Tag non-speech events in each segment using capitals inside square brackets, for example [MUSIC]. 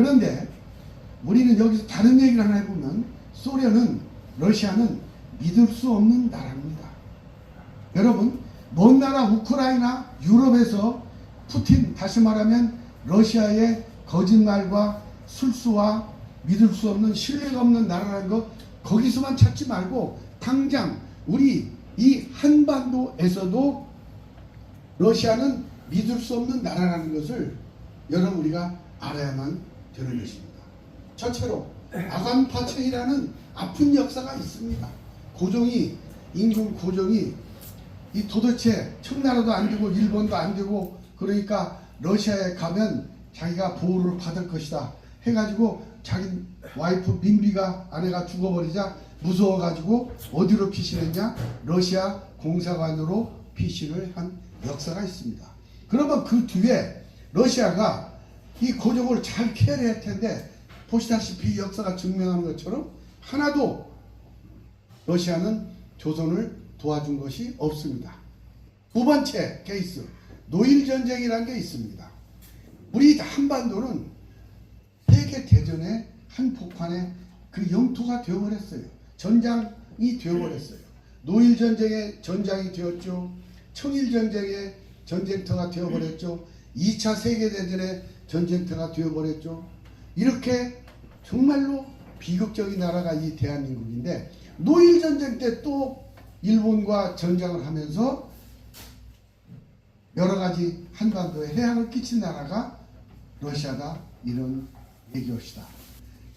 그런데 우리는 여기서 다른 얘기를 하나 해보면 소련은 러시아는 믿을 수 없는 나라입니다. 여러분 먼 나라 우크라이나 유럽에서 푸틴 다시 말하면 러시아의 거짓말과 술수와 믿을 수 없는 신뢰가 없는 나라라는 거 거기서만 찾지 말고 당장 우리 이 한반도에서도 러시아는 믿을 수 없는 나라라는 것을 여러분 우리가 알아야만 되는 것입니다. 첫째로 아간 파천이라는 아픈 역사가 있습니다. 고종이 임금 고종이 이 도대체 청나라도 안 되고 일본도 안 되고 그러니까 러시아에 가면 자기가 보호를 받을 것이다 해가지고 자기 와이프 민비가 아내가 죽어버리자 무서워가지고 어디로 피신했냐 러시아 공사관으로 피신을 한 역사가 있습니다. 그러면 그 뒤에 러시아가 이 고종을 잘 케어할 텐데 보시다시피 역사가 증명하는 것처럼 하나도 러시아는 조선을 도와준 것이 없습니다. 두 번째 케이스 노일 전쟁이라는 게 있습니다. 우리 한반도는 세계 대전의 한 폭판의 그 영토가 되어버렸어요. 전장이 되어버렸어요. 노일 전쟁의 전장이 되었죠. 청일 전쟁의 전쟁터가 되어버렸죠. 2차 세계대전의 전쟁터가 되어버렸죠. 이렇게 정말로 비극적인 나라가 이 대한민국인데 노일 전쟁 때 또 일본과 전쟁을 하면서 여러 가지 한반도에 해악을 끼친 나라가 러시아다 이런 얘기합시다.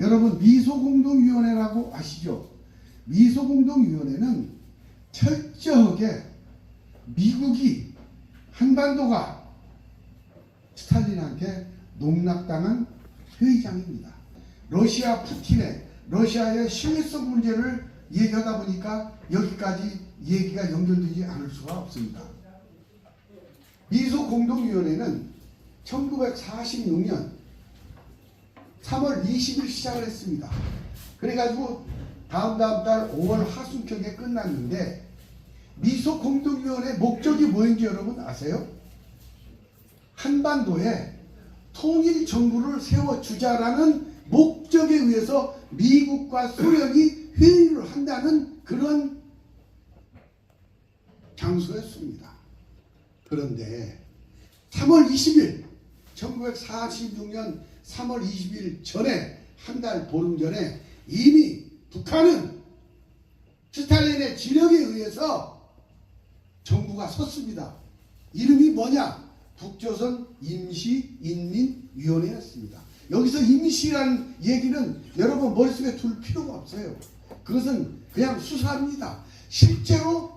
여러분 미소공동위원회라고 아시죠? 미소공동위원회는 철저하게 미국이 한반도가 스탈린한테 농락당한 회의장입니다. 러시아 푸틴의 러시아의 신뢰성 문제를 얘기하다 보니까 여기까지 얘기가 연결되지 않을 수가 없습니다. 미소 공동위원회는 1946년 3월 20일 시작을 했습니다. 그래가지고 다음 다음 달 5월 하순경에 끝났는데 미소 공동위원회 목적이 뭐인지 여러분 아세요? 한반도에 통일 정부를 세워 주자라는 목적에 의해서 미국과 소련이 회의를 한다는 그런 장소였습니다. 그런데 3월 20일 1946년 3월 20일 전에 한 달 보름 전에 이미 북한은 스탈린의 지령에 의해서 정부가 섰습니다. 이름이 뭐냐? 북조선 임시인민위원회였습니다. 여기서 임시라는 얘기는 여러분 머릿속에 둘 필요가 없어요. 그것은 그냥 수사입니다. 실제로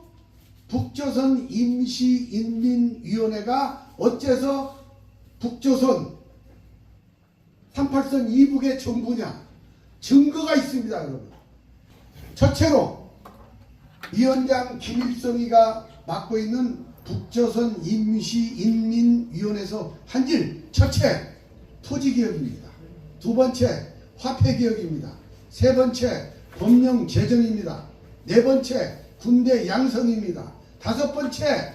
북조선 임시인민위원회가 어째서 북조선 38선 이북의 정부냐 증거가 있습니다 여러분 첫째로 위원장 김일성이가 맡고 있는 북조선 임시인민위원회에서 한 일 첫째 토지개혁입니다. 두 번째 화폐개혁입니다. 세 번째 법령 제정입니다. 네 번째 군대 양성입니다. 다섯 번째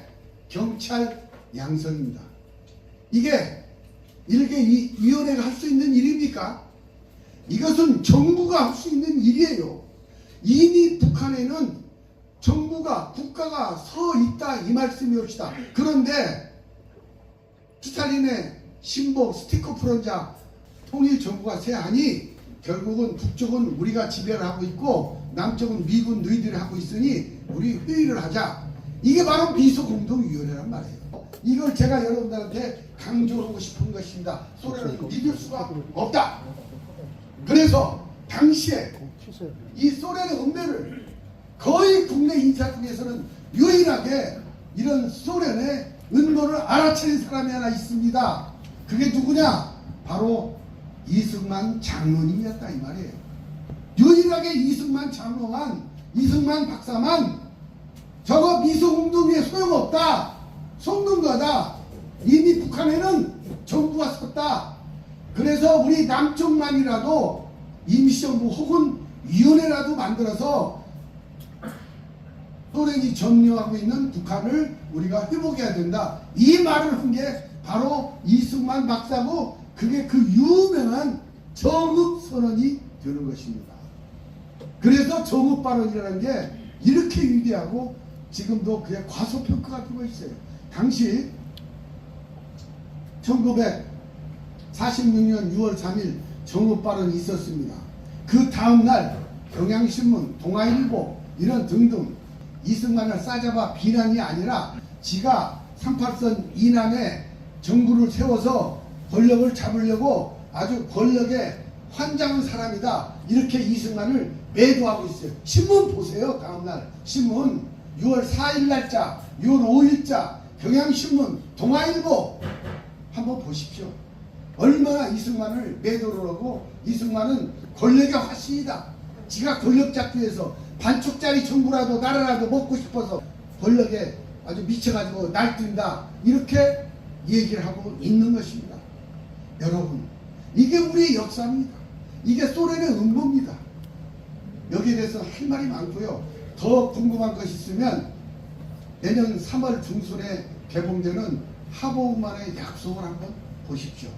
경찰 양성입니다. 이게 일개 위- 위원회가 할 수 있는 일입니까? 이것은 정부가 할 수 있는 일이에요. 이미 북한에는 정부가 국가가 서 있다 이 말씀이옵시다. 그런데 스탈린의 신복 스티커 프론자 통일 정부가 세하니 결국은 북쪽은 우리가 지배를 하고 있고 남쪽은 미군 너희들이 하고 있으니 우리 회의를 하자. 이게 바로 비소공동위원회란 말이에요. 이걸 제가 여러분들한테 강조하고 싶은 것입니다. 소련은 믿을 수가 없다. 그래서 당시에 이 소련의 은배를 거의 국내 인사 중에서는 유일하게 이런 소련의 은보를 알아채는 사람이 하나 있습니다. 그게 누구냐? 바로 이승만 장로님이었다 이 말이에요. 유일하게 이승만 장로만, 이승만 박사만 저거 미소공동위에 소용없다. 속는 거다. 이미 북한에는 정부가 섰다. 그래서 우리 남쪽만이라도 임시정부 혹은 위원회라도 만들어서 소련이 점령하고 있는 북한을 우리가 회복해야 된다. 이 말을 한 게 바로 이승만 박사고 그게 그 유명한 정읍 선언이 되는 것입니다. 그래서 정읍 발언이라는 게 이렇게 위대하고 지금도 그게 과소평가가 되고 있어요. 당시 1946년 6월 3일 정읍 발언이 있었습니다. 그 다음날 경향신문, 동아일보 이런 등등 이승만을 싸잡아 비난이 아니라 지가 38선 이남에 정부를 세워서 권력을 잡으려고 아주 권력에 환장한 사람이다. 이렇게 이승만을 매도하고 있어요. 신문 보세요. 다음날 신문 6월 4일 날짜, 6월 5일자 경향신문, 동아일보 한번 보십시오. 얼마나 이승만을 매도를 하고 이승만은 권력의 화신이다. 지가 권력 잡기 위해서 반쪽짜리 정부라도 나라라도 먹고 싶어서 권력에 아주 미쳐가지고 날뛴다. 이렇게 얘기를 하고 있는 것입니다. 여러분, 이게 우리의 역사입니다. 이게 소련의 음모입니다. 여기에 대해서 할 말이 많고요. 더 궁금한 것이 있으면 내년 3월 중순에 개봉되는 하보우만의 약속을 한번 보십시오.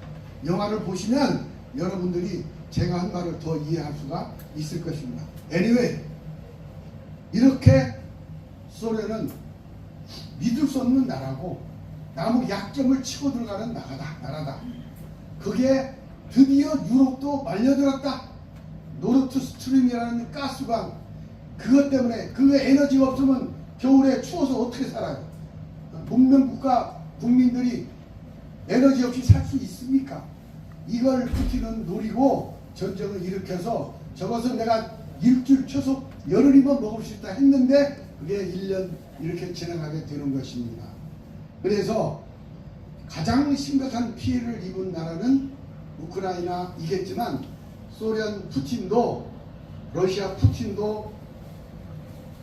영화를 보시면 여러분들이 제가 한 말을 더 이해할 수가 있을 것입니다. Anyway, 이렇게 소련은 믿을 수 없는 나라고 남의 약점을 치고 들어가는 나라다. 나라다. 그게 드디어 유럽도 말려들었다. 노르트 스트림이라는 가스관 그것 때문에 그 에너지가 없으면 겨울에 추워서 어떻게 살아요? 문명 국가 국민들이 에너지 없이 살 수 있습니까? 이걸 푸틴은 노리고 전쟁을 일으켜서 저것은 내가 일주일 최소 열흘이면 먹을 수 있다 했는데 그게 1년 이렇게 진행하게 되는 것입니다. 그래서 가장 심각한 피해를 입은 나라는 우크라이나이겠지만 소련 푸틴도 러시아 푸틴도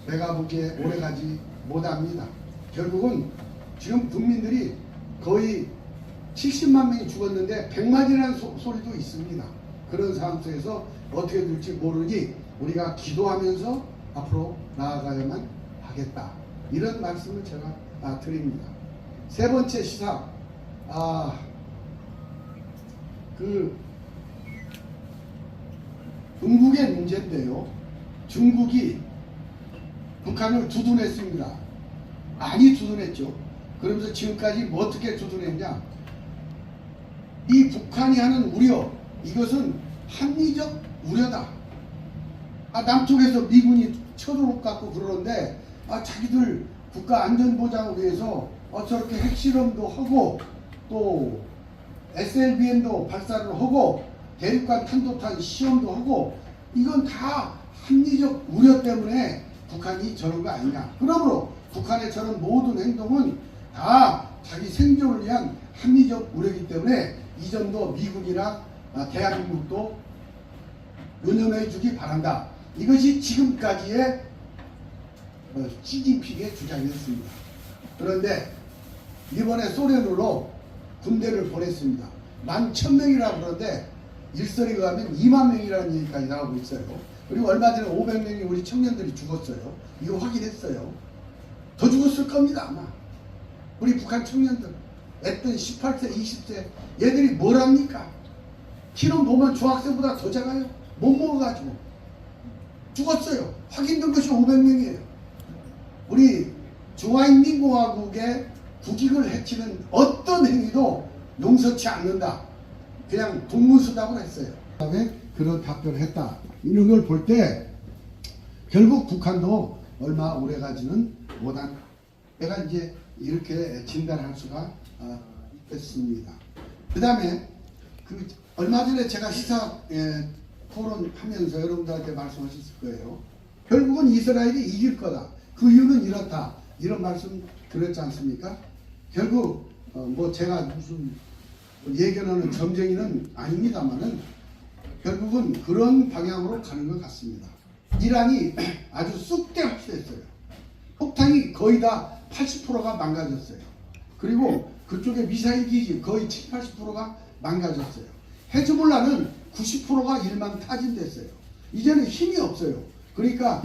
내가 보기에 오래가지 못합니다. 결국은 지금 국민들이 거의 70만 명이 죽었는데 100만이라는 소, 소리도 있습니다. 그런 상황 속에서 어떻게 될지 모르니 우리가 기도하면서 앞으로 나아가야만 하겠다. 이런 말씀을 제가 아, 드립니다. 세 번째 시사, 아, 그 중국의 문제인데요. 중국이 북한을 두둔했습니다. 많이 두둔했죠. 그러면서 지금까지 뭐 어떻게 두둔했냐? 이 북한이 하는 우려, 이것은 합리적 우려다. 아, 남쪽에서 미군이 쳐들어올 것 같고 그러는데, 아, 자기들 국가 안전 보장을 위해서 어, 저렇게 핵실험도 하고, 또 SLBM도 발사를 하고, 대륙간 탄도탄 시험도 하고, 이건 다 합리적 우려 때문에 북한이 저런 거 아니냐. 그러므로 북한의 저런 모든 행동은 다 자기 생존을 위한 합리적 우려이기 때문에 이 점도 미국이나 아, 대한민국도 논의해 주기 바란다. 이것이 지금까지의 어, 시진핑의 주장이었습니다. 그런데 이번에 소련으로 군대를 보냈습니다. 만 천명이라고 그러는데 일설에 의하면 2만 명이라는 얘기까지 나오고 있어요. 그리고 얼마 전에 500명이 우리 청년들이 죽었어요. 이거 확인했어요. 더 죽었을 겁니다, 아마. 우리 북한 청년들. 애들 18세, 20세. 얘들이 뭘 합니까? 키는 보면 중학생보다 더 작아요. 못 먹어가지고. 죽었어요. 확인된 것이 500명이에요. 우리 중화인민공화국의 국익을 해치는 어떤 행위도 용서치 않는다. 그냥 동문수답을 했어요. 그다음에 그런 답변을 했다. 이런 걸 볼 때 결국 북한도 얼마 오래 가지는 못한 내가 이제 이렇게 진단할 수가 어, 있겠습니다. 그 다음에 그 얼마 전에 제가 시사 예, 토론하면서 여러분들한테 말씀하셨을 거예요. 결국은 이스라엘이 이길 거다. 그 이유는 이렇다. 이런 말씀 드렸지 않습니까? 결국 어, 뭐 제가 무슨 예견하는 점쟁이는 아닙니다만은 결국은 그런 방향으로 가는 것 같습니다. 이란이 [CLEARS THROAT] 아주 쑥대없이 했어요. 폭탄이 거의 다 80%가 망가졌어요. 그리고 그쪽에 미사일 기지 거의 7, 80%가 망가졌어요. 헤즈볼라는 90%가 일망 타진됐어요. 이제는 힘이 없어요. 그러니까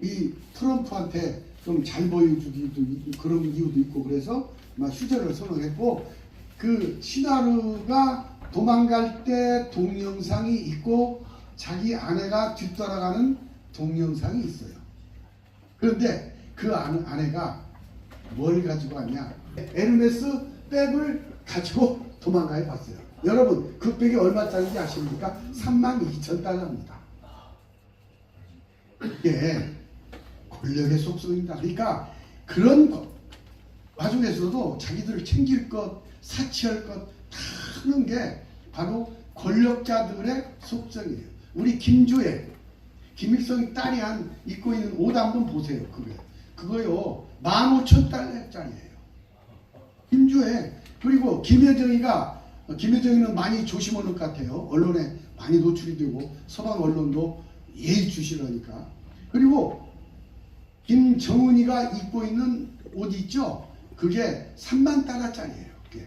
이 트럼프한테 좀 잘 보여주기도 그런 이유도 있고 그래서 막 휴전을 선언했고 그 시나르가 도망갈 때 동영상이 있고 자기 아내가 뒤따라가는 동영상이 있어요. 그런데 그 아- 아내가 뭘 가지고 왔냐? 에르메스 백을 가지고 도망가해 봤어요. 여러분 그 백이 얼마짜리인지 아십니까? 3만 2천 달러입니다. 이게 권력의 속성입니다. 그러니까 그런 거- 와중에서도 자기들을 챙길 것, 사치할 것 다 하는 게 바로 권력자들의 속성이에요. 우리 김주혜, 김일성이 딸이 한 입고 있는 옷 한번 보세요. 그게 그거요 15,000달러짜리예요. 김주혜 그리고 김여정이가 어, 김여정이는 많이 조심하는 것 같아요. 언론에 많이 노출이 되고 서방 언론도 예의주시하니까 그리고 김정은이가 입고 있는 옷 있죠? 그게 3만 달러짜리예요. 그게.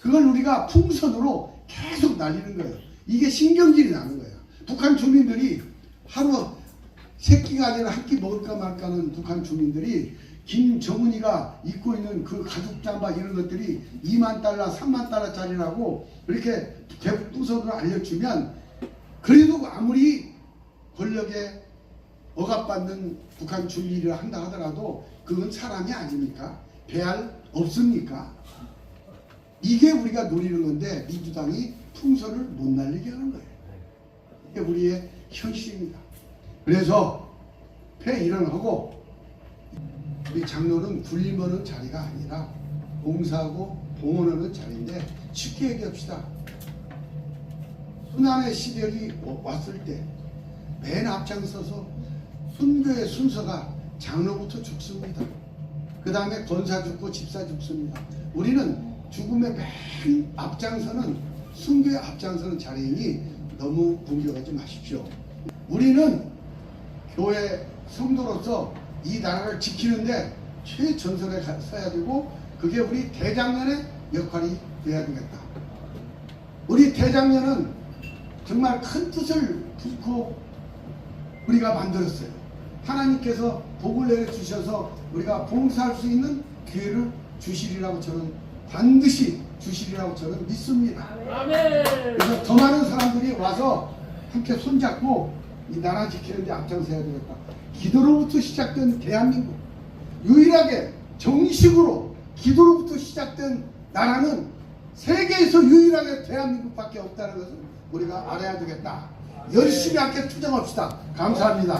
그걸 우리가 풍선으로 계속 날리는 거예요. 이게 신경질이 나는 거예요. 북한 주민들이 하루 세 끼가 아니라 한 끼 먹을까 말까는 북한 주민들이 김정은이가 입고 있는 그 가죽 잠바 이런 것들이 2만 달러, 3만 달러짜리라고 이렇게 대북 부서로 알려주면 그래도 아무리 권력에 억압받는 북한 주민이라 한다 하더라도 그건 사람이 아닙니까? 배알 없습니까? 이게 우리가 노리는 건데 민주당이 풍선을 못 날리게 하는 거예요. 이게 우리의 현실입니다. 그래서 폐 일어나고 우리 장로는 굴림하는 자리가 아니라 봉사하고 봉헌하는 자리인데 쉽게 얘기합시다. 순환의 시절이 왔을 때 맨 앞장서서 순교의 순서가 장로부터 죽습니다. 그 다음에 권사 죽고 집사 죽습니다. 우리는 죽음의 맨 앞장서는 순교의 앞장서는 자리이니 너무 공격하지 마십시오. 우리는 교회 성도로서 이 나라를 지키는데 최전선에 가- 서야 되고 그게 우리 대장년의 역할이 돼야 되겠다. 우리 대장년은 정말 큰 뜻을 품고 우리가 만들었어요. 하나님께서 복을 내려 주셔서 우리가 봉사할 수 있는 기회를 주시리라고 저는 반드시 주시리라고 저는 믿습니다. 그래서 더 많은 사람들이 와서 함께 손잡고 이 나라 지키는데 앞장서야 되겠다. 기도로부터 시작된 대한민국 유일하게 정식으로 기도로부터 시작된 나라는 세계에서 유일하게 대한민국밖에 없다는 것을 우리가 알아야 되겠다. 열심히 함께 투쟁합시다. 감사합니다.